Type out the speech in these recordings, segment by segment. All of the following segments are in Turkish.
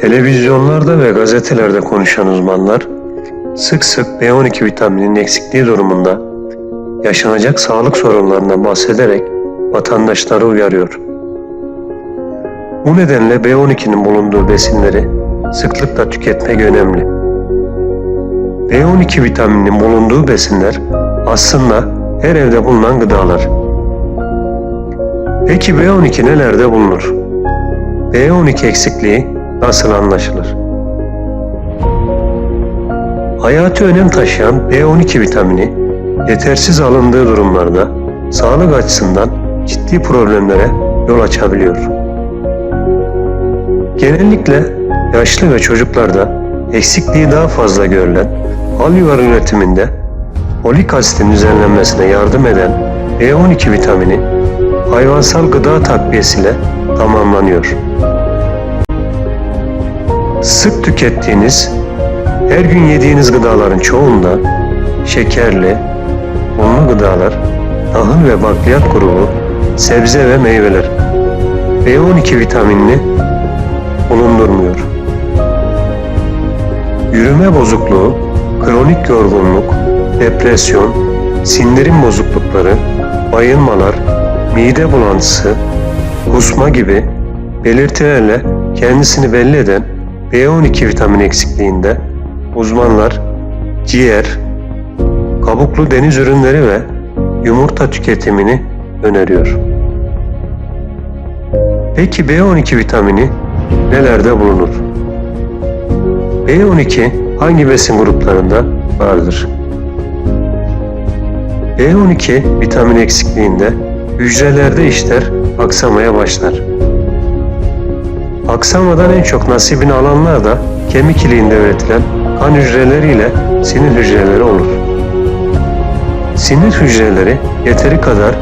Televizyonlarda ve gazetelerde konuşan uzmanlar sık sık B12 vitamininin eksikliği durumunda yaşanacak sağlık sorunlarından bahsederek vatandaşları uyarıyor. Bu nedenle B12'nin bulunduğu besinleri sıklıkla tüketmek önemli. B12 vitamininin bulunduğu besinler aslında her evde bulunan gıdalar. Peki B12 nelerde bulunur? B12 eksikliği nasıl anlaşılır? Hayati önem taşıyan B12 vitamini yetersiz alındığı durumlarda sağlık açısından ciddi problemlere yol açabiliyor. Genellikle yaşlı ve çocuklarda eksikliği daha fazla görülen al yuvarı üretiminde folik asitin düzenlenmesine yardım eden B12 vitamini hayvansal gıda takviyesiyle tamamlanıyor. Sık tükettiğiniz, her gün yediğiniz gıdaların çoğunda şekerli, unlu gıdalar, tahıl ve bakliyat grubu, sebze ve meyveler B12 vitaminini bulundurmuyor. Yürüme bozukluğu, kronik yorgunluk, depresyon, sindirim bozuklukları, bayılmalar, mide bulantısı, kusma gibi belirtilerle kendisini belli eden B12 vitamin eksikliğinde uzmanlar ciğer, kabuklu deniz ürünleri ve yumurta tüketimini öneriyor. Peki B12 vitamini nelerde bulunur? B12 hangi besin gruplarında vardır? B12 vitamin eksikliğinde hücrelerde işler aksamaya başlar. Aksamadan en çok nasibini alanlar da kemik iliğinde üretilen kan hücreleriyle sinir hücreleri olur. Sinir hücreleri yeteri kadar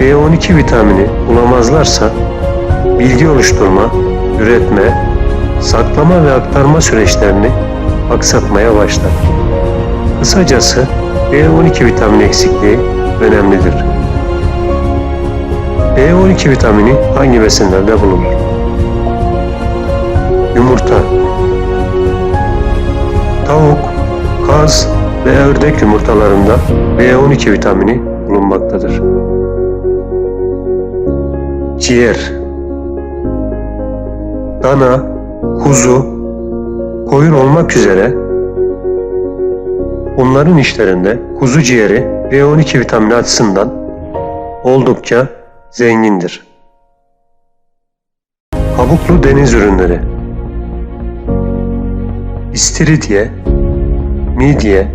B12 vitamini bulamazlarsa bilgi oluşturma, üretme, saklama ve aktarma süreçlerini aksatmaya başlar. Kısacası B12 vitamin eksikliği önemlidir. B12 vitamini hangi besinlerde bulunur? Yumurta, tavuk, kaz ve ördek yumurtalarında B12 vitamini bulunmaktadır. Ciğer, dana, kuzu, koyun olmak üzere bunların işlerinde kuzu ciğeri B12 vitamini açısından oldukça zengindir. Kabuklu deniz ürünleri İstiridye, midye,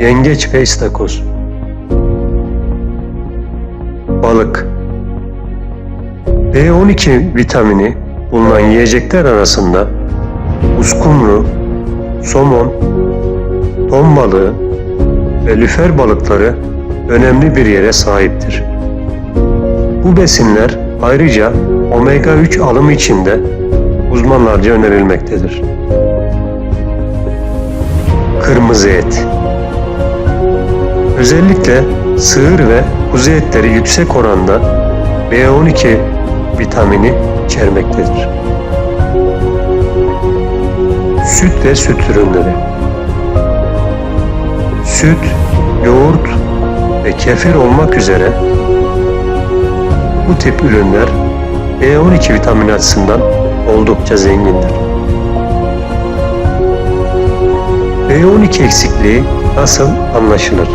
yengeç ve istakoz. Balık B12 vitamini bulunan yiyecekler arasında uskumru, somon, ton balığı ve lüfer balıkları önemli bir yere sahiptir. Bu besinler ayrıca omega 3 alımı için de uzmanlarca önerilmektedir. Kırmızı et Özellikle sığır ve kuzu etleri yüksek oranda B12 vitamini içermektedir. Süt ve süt ürünleri Süt, yoğurt ve kefir olmak üzere bu tip ürünler B12 vitamini açısından oldukça zengindir. B12 eksikliği nasıl anlaşılır?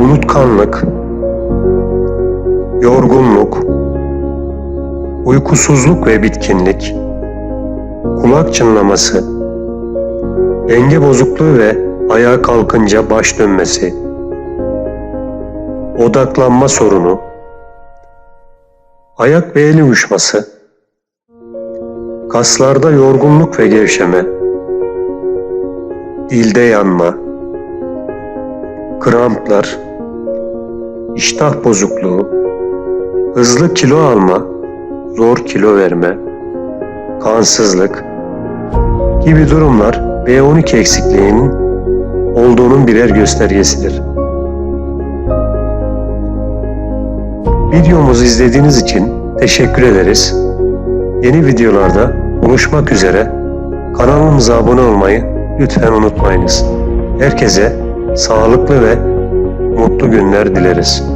Unutkanlık, yorgunluk, uykusuzluk ve bitkinlik, kulak çınlaması, denge bozukluğu ve ayağa kalkınca baş dönmesi, odaklanma sorunu, ayak ve el uyuşması, kaslarda yorgunluk ve gevşeme, dilde yanma, kramplar, iştah bozukluğu, hızlı kilo alma, zor kilo verme, kansızlık gibi durumlar B12 eksikliğinin olduğunun birer göstergesidir. Videomuzu izlediğiniz için teşekkür ederiz. Yeni videolarda buluşmak üzere. Kanalımıza abone olmayı lütfen unutmayınız. Herkese sağlıklı ve mutlu günler dileriz.